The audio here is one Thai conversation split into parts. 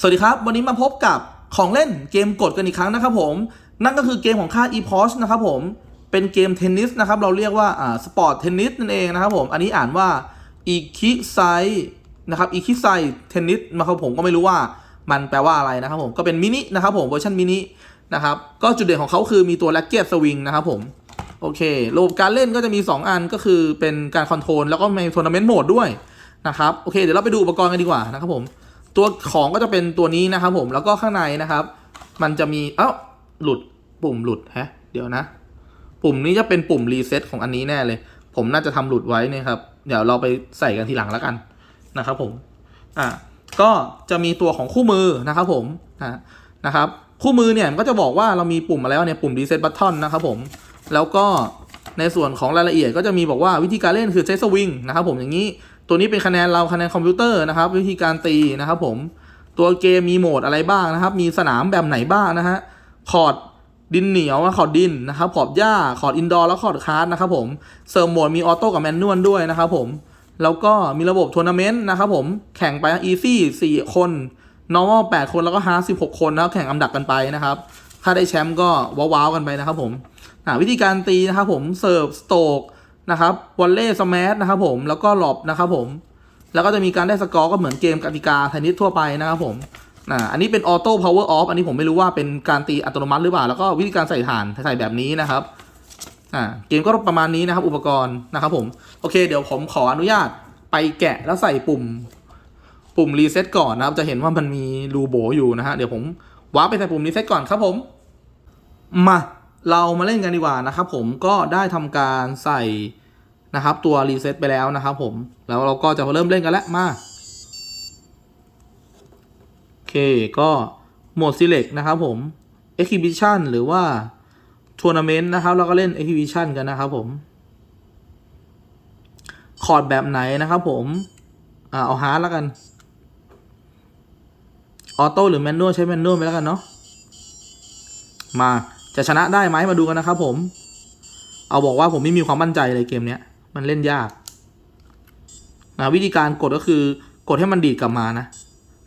สวัสดีครับ วันนี้มาพบกับของเล่นเกมกดกันอีกครั้งนะครับผม นั่นก็คือเกมของค่าย epos นะครับผม เป็นเกมเทนนิสนะครับ เราเรียกว่าอ่าสปอร์ตเทนนิสนั่นเองนะครับผม อันนี้อ่านว่า e k i s i นะครับ e k i s i เทนนิสนะครับผมก็ไม่รู้ว่ามันแปลว่าอะไรนะครับผมก็เป็นมินินะครับผมเวอร์ชันมินินะครับก็จุดเด่นของเขาคือมีตัวแร็กเก็ตสวิงนะครับผมโอเคระบบการเล่นก็จะมี 2 อันก็คือเป็นการคอนโทรลแล้วก็มีทัวร์นาเมนต์โหมดด้วยนะครับโอเคเดี๋ยวเราไปดูอุปกรณ์กันดีกว่านะครับผม ตัวของก็จะเป็นตัวนี้นะครับผมแล้วก็ข้างในนะครับ มันจะมีเอ้าหลุดปุ่มหลุดฮะ เดี๋ยวนะ ปุ่มนี้จะเป็นปุ่มรีเซ็ตของอันนี้แน่เลย ผมน่าจะทำหลุดไว้เนี่ยครับ เดี๋ยวเราไปใส่กันทีหลังแล้วกันนะครับผมอ่าก็จะมีตัวของคู่มือนะครับผมอ่านะครับคู่มือเนี่ยมันก็จะบอกว่าเรามีปุ่มมาแล้วเนี่ยปุ่มรีเซ็ตบัตทอนนะครับผมแล้วก็ในส่วนของรายละเอียดก็จะมีบอกว่าวิธีการเล่นคือใช้สวิงนะครับผมอย่างนี้ ตัวนี้เป็นคะแนนเราคะแนนคอมพิวเตอร์นะครับวิธีการตีนะครับผมตัวเกมมีโหมดอะไรบ้างนะครับ มีสนามแบบไหนบ้างนะฮะคอร์ดดินเหนียวคอร์ดดินนะครับขอบหญ้าคอร์ดอินดอร์แล้วคอร์ดคาร์ดนะครับผมเซิร์ฟโหมดมีออโต้กับแมนนวลด้วยนะครับผมแล้วก็มีระบบทัวร์นาเมนต์นะครับผมแข่งไปอีซี่สี่คน normal แปดคนแล้วก็ฮาร์ดสิบหกคนนะครับแข่งอันดับกันไปนะครับถ้าได้แชมป์ก็ว้าวๆกันไปนะครับผมวิธีการตีนะครับผมเสิร์ฟสโตก นะครับวอลเล่สแมชนะครับผมแล้วก็หลบนะครับผม แล้วก็จะมีการได้สกอร์ก็เหมือนเกมกติกาเทนนิสทั่วไปนะครับผมอ่าอันนี้เป็นออโต้พาวเวอร์ออฟอันนี้ผมไม่รู้ว่าเป็นการตีอัตโนมัติหรือเปล่า แล้วก็วิธีการใส่ฐานใส่แบบนี้นะครับอ่าเกมก็ประมาณนี้นะครับ อุปกรณ์นะครับผม โอเค เดี๋ยวผมขออนุญาตไปแกะแล้วใส่ปุ่ม ปุ่มรีเซ็ตก่อนนะครับ จะเห็นว่ามันมีรูโบอยู่นะฮะเดี๋ยวผมว้าร์ปไปใส่ปุ่มรีเซ็ตก่อนครับผม มา เรามาเล่นกันดีกว่านะครับผมก็ได้ทำการใส่นะครับตัวรีเซ็ตไปแล้วนะครับผมแล้วเราก็จะเริ่มเล่นกันแล้วมาโอเคก็โหมด select นะครับผม exhibition หรือว่า tournament นะครับ เราก็เล่น exhibition กันนะครับผมคอร์ดแบบไหนนะครับผมอเอาฮาร์ดแล้วกันออโต้หรือแมนนวลใช้แมนนวลไปแล้วกันเนาะมา จะชนะได้ไหมมาดูกันนะครับผม เอาบอกว่าผมไม่มีความมั่นใจเลยเกมเนี้ย มันเล่นยากนะวิธีการกดก็คือกดให้มันดีดกลับมานะ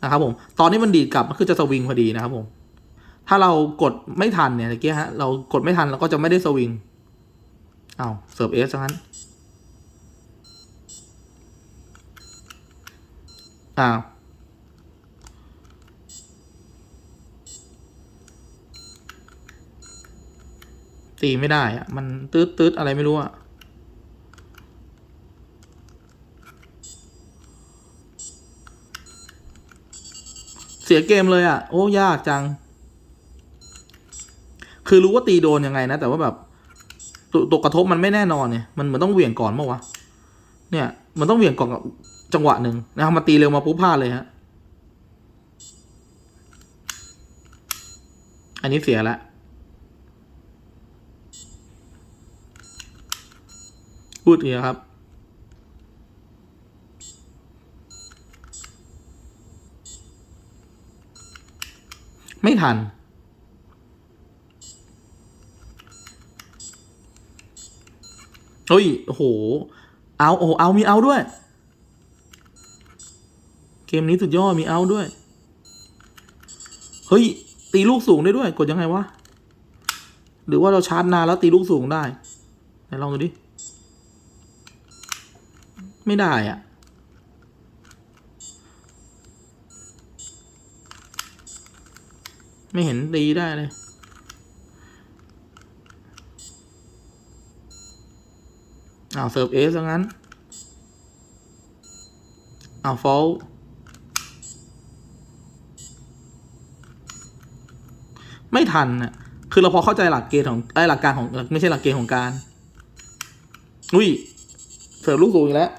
นะครับผมตอนนี้มันดีดกลับมันคือจะสวิงพอดีนะครับผมถ้าเรากดไม่ทันเนี่ยเมื่อกี้ฮะเรากดไม่ทันเราก็จะไม่ได้สวิงเอาเสิร์ฟเอสซะงั้นอ้าว ตีไม่ได้อะมันตืดตืดอะไรไม่รู้อะเสียเกมเลยอะโอ้ยากจัง คือรู้ว่าตีโดนยังไงนะ แต่ว่าแบบตวตัวกระทบมันไม่แน่นอนเนี่ย มันเหมือนต้องเหวี่ยงก่อนเมั้วะ เนี่ย มันต้องเหวี่ยงก่อนจังหวะหนึ่งนะครับมาตีเร็วมาปุ๊บพลาดเลยฮะ อันนี้เสียแล้ว พูดอย่างนี้ครับ ไม่ทัน เฮ้ย โอ้โห เอาโอ้เอามีเอาด้วย เกมนี้สุดยอด มีเอาด้วย เฮ้ย ตีลูกสูงได้ด้วย กดยังไงวะ หรือว่าเราชาร์จนานแล้วตีลูกสูงได้ ไหนลองดูดิ ไม่ได้อะไม่เห็นตีได้เลย อ้าวเสิร์ฟเอสงั้น อ้าวฟอลไม่ทันน่ะคือเราพอเข้าใจหลักเกณฑ์ของไอ้หลักการของไม่ใช่หลักเกณฑ์ของการ อุ้ย เสิร์ฟลูกสูงอีกแล้ว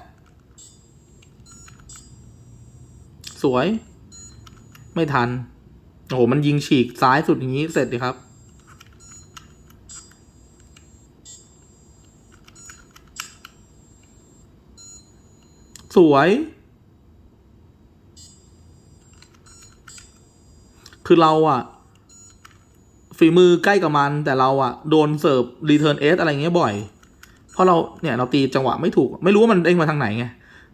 สวย ไม่ทัน โอ้โห มันยิงฉีกซ้ายสุดอย่างนี้เสร็จดีครับ สวย คือเราอะฝีมือใกล้กับมันแต่เราอะโดนเสิร์ฟรีเทิร์นเอสอะไรเงี้ยบ่อย เพราะเราเนี่ยเราตีจังหวะไม่ถูก ไม่รู้ว่ามันเด้งมาทางไหนไง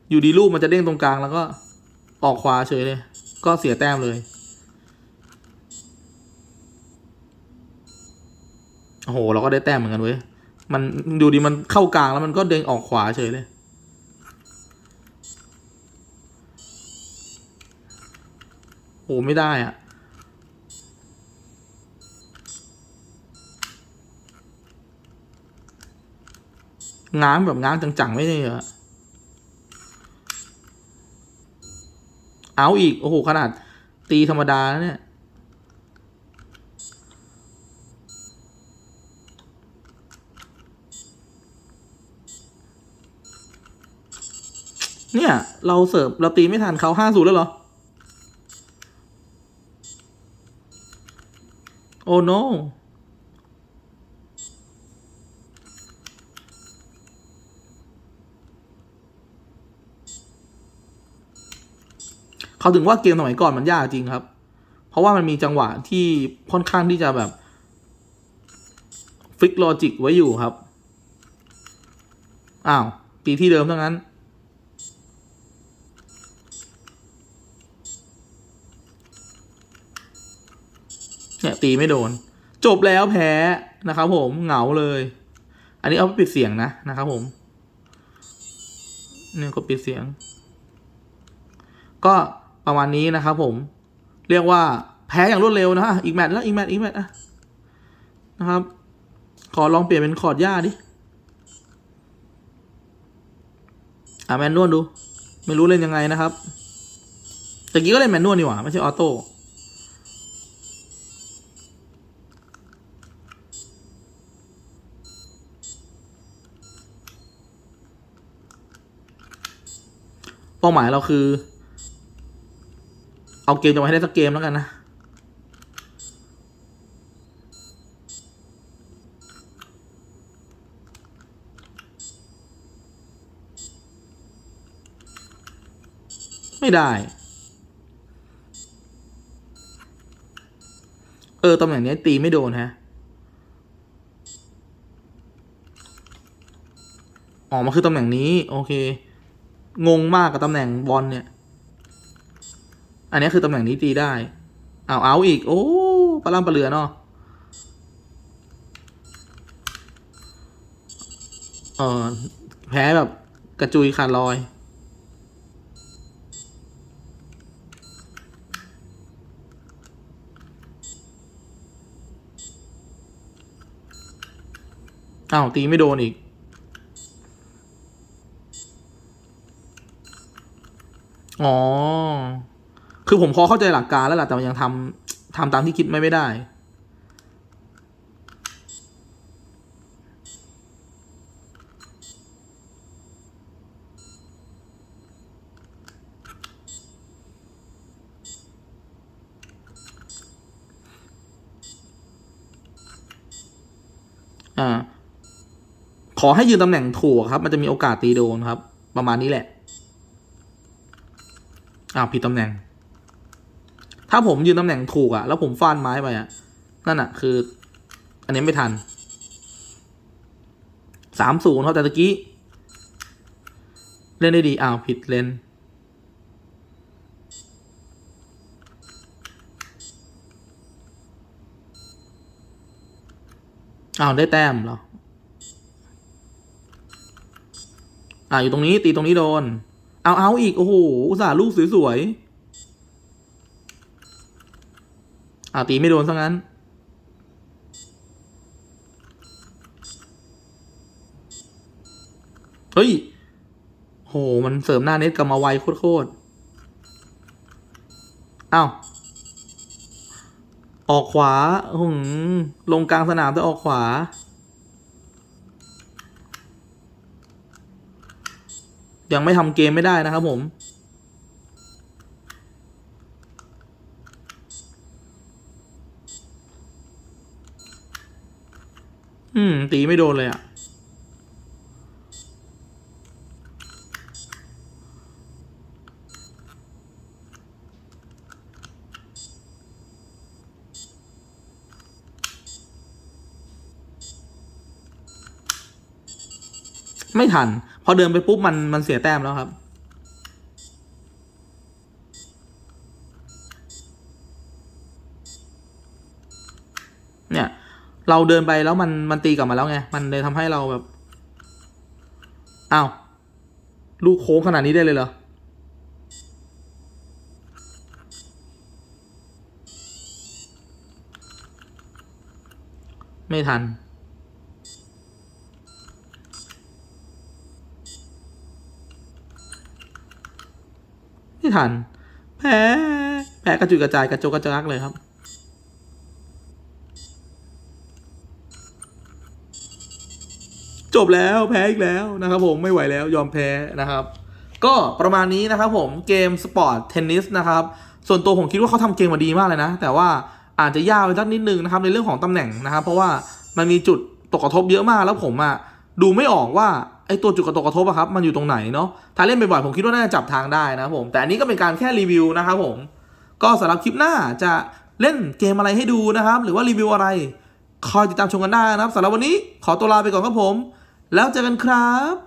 อยู่ดีลูกมันจะเด้งตรงกลางแล้วก็ ออกขวาเฉยเลย ก็เสียแต้มเลย โอ้โห เราก็ได้แต้มเหมือนกันเว้ย มันดูดีมันเข้ากลางแล้วมันก็เด้งออกขวาเฉยเลย โอ้ไม่ได้อะง้างแบบง้างจังๆ ไม่ได้เหรอ เอาอีก โอ้โห ขนาดตีธรรมดาเนี่ย เนี่ย เราเสิร์ฟ เราตีไม่ทันเขาห้าศูนย์แล้วเหรอ โอ้ no เขาถึงว่าเกมสมัยก่อนมันยากจริงครับ เพราะว่ามันมีจังหวะที่ค่อนข้างที่จะแบบฟิกลอจิกไว้อยู่ครับ อ้าว ตีที่เดิมทั้งนั้น เนี่ย ตีไม่โดน จบแล้วแพ้นะครับผมเหงาเลย อันนี้เอาไปปิดเสียงนะนะครับผมเนี่ยก็ปิดเสียง ก็ ประมาณนี้นะครับผม เรียกว่าแพ้อย่างรวดเร็วนะอะอีกแมตช์แล้วอีกแมตช์อีกแมตช์นะครับ ขอลองเปลี่ยนเป็นคอร์ดหญ้าดิอะแมนนวลดู ไม่รู้เล่นยังไงนะครับตะกี้ก็เล่นแมนนวลนี่หว่าไม่ใช่ออโต้เป้าหมายเราคือ เอาเกมจะมาให้ได้สักเกมแล้วกันนะ ไม่ได้ เออตำแหน่งนี้ตีไม่โดนฮะอ๋อมันคือตำแหน่งนี้ โอเค งงมากกับตำแหน่งบอลเนี่ย อันนี้คือตำแหน่งนี้ตีได้เอาเอาอีก โอ้ปลาล่ำปลาเรือเนาะเออแพ้แบบกระจุยขาดลอย อ้าวตีไม่โดนอีก อ๋อ คือผมพอเข้าใจหลักการแล้วล่ะแต่มันยังทำทำตามที่คิดไม่ได้ อ่า ขอให้ยืนตำแหน่งถูกครับ มันจะมีโอกาสตีโดนครับ ประมาณนี้แหละอ้าวผิดตำแหน่ง ถ้าผมยืนตำแหน่งถูกอะแล้วผมฟาดไม้ไปอะนั่นอะคือ อันนี้ไม่ทันสามศูนย์เขาแต่ตะกี้ เล่นได้ดีอ้าวผิดเลนอ้าวได้แต้มเหรออ่าอยู่ตรงนี้ตีตรงนี้โดน เอาเอาอีก โอ้โหอุตส่าห์ลูกสวยๆ อ่าตีไม่โดนซะงั้น เฮ้ย โห มันเสริมหน้าเน็ตกลับมาไวโคตรๆอ้าว ออกขวาหืมลงกลางสนามแต่ออกขวา ยังไม่ทำเกมไม่ได้นะครับผม อืม ตีไม่โดนเลยอะ ไม่ทัน พอเดินไปปุ๊บมันมันเสียแต้มแล้วครับ เราเดินไปแล้วมันมันตีกลับมาแล้วไง มันเลยทำให้เราแบบ อ้าว ลูกโค้งขนาดนี้ได้เลยเหรอ ไม่ทัน ไม่ทัน แพ้ แพ้กระจุยกระจายกระโจกกระจักเลยครับ จบแล้วแพ้อีกแล้วนะครับผมไม่ไหวแล้วยอมแพ้นะครับ ก็ประมาณนี้นะครับผมเกมสปอร์ตเทนนิสนะครับ ส่วนตัวผมคิดว่าเขาทำเกมมาดีมากเลยนะ แต่ว่าอาจจะยากไปสักนิดนึงนะครับในเรื่องของตำแหน่งนะครับ เพราะว่ามันมีจุดตกกระทบเยอะมากแล้วผมอะดูไม่ออกว่าไอตัวจุดกระตกกระทบอะครับมันอยู่ตรงไหนเนาะถ้าเล่นบ่อยๆผมคิดว่าน่าจะจับทางได้นะครับผม แต่อันนี้ก็เป็นการแค่รีวิวนะครับผมก็สำหรับคลิปหน้าจะเล่นเกมอะไรให้ดูนะครับ หรือว่ารีวิวอะไร คอยติดตามชมกันได้นะครับสำหรับวันนี้ขอตัวลาไปก่อนครับผม แล้วเจอกันครับ